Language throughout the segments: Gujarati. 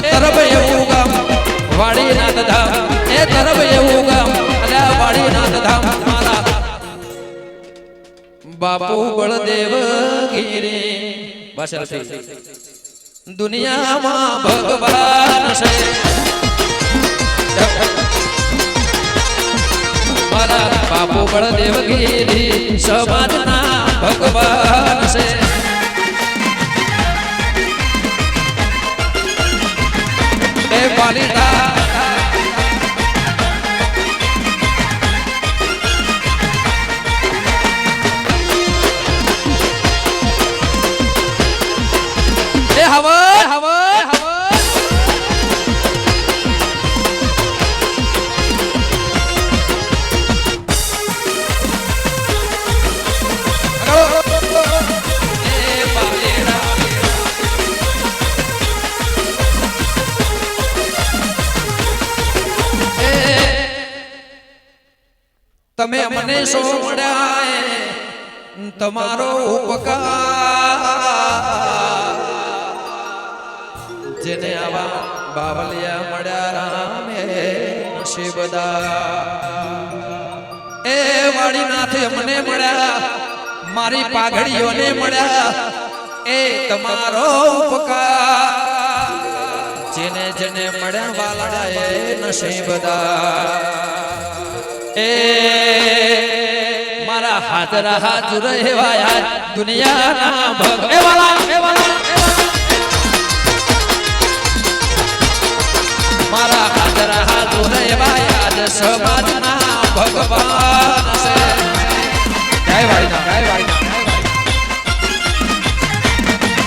તરફ એવું ગામ, વાડીનાથ ધામ. એ તરફ એવું ગામ અલ્યા વાડીનાથ ધામ, મારા. બાપુ બળદેવ ગીરી. બસ દુનિયામાં ભગવાન છે. મારા બાપુ બળદેવ ગીરી સમાજના ભગવાન છે. હવે હવે હવે. તમે અમને સોંપડ્યા, તમારો ઉપકાર. જેને આવા બાવલિયા મળ્યા રામે નસીબદા એ વાળીનાથે અમને મળ્યા, મારી પાઘડીઓને મળ્યા, એ તમારો ઉપકાર. જેને જેને મળ્યા વાલડા એ નસીબદા એ મારા હાથ હાજર એવા યાર દુનિયાના ભગ. એ વાલા એ વાલા. મારા હાથ હાજર એવા યાદ સમાજના ભગવાન છે જય જય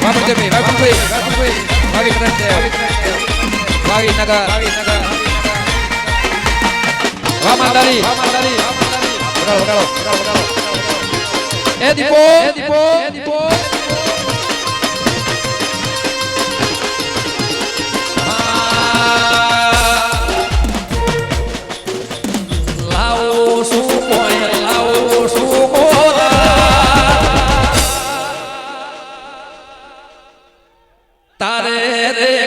વાપરભાઈ વાપરભાઈ વાવી કૃષ્ણ વાવીનગર વાવીનગર વામાદારી વામાદારી વગાડો વગાડો વગાડો વગાડો એ દીપો એ દીપો એ દીપો. તારે રે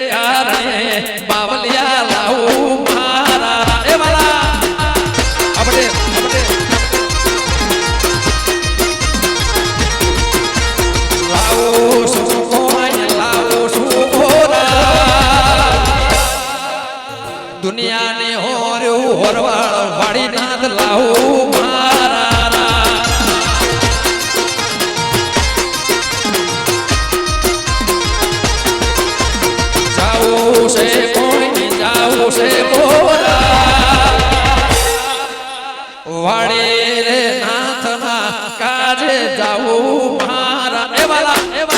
દુનિયાને હોર્યું હોરવાળ વાળી નાથ લાવું વાડે રે નાથના કાજે જાવું મારા.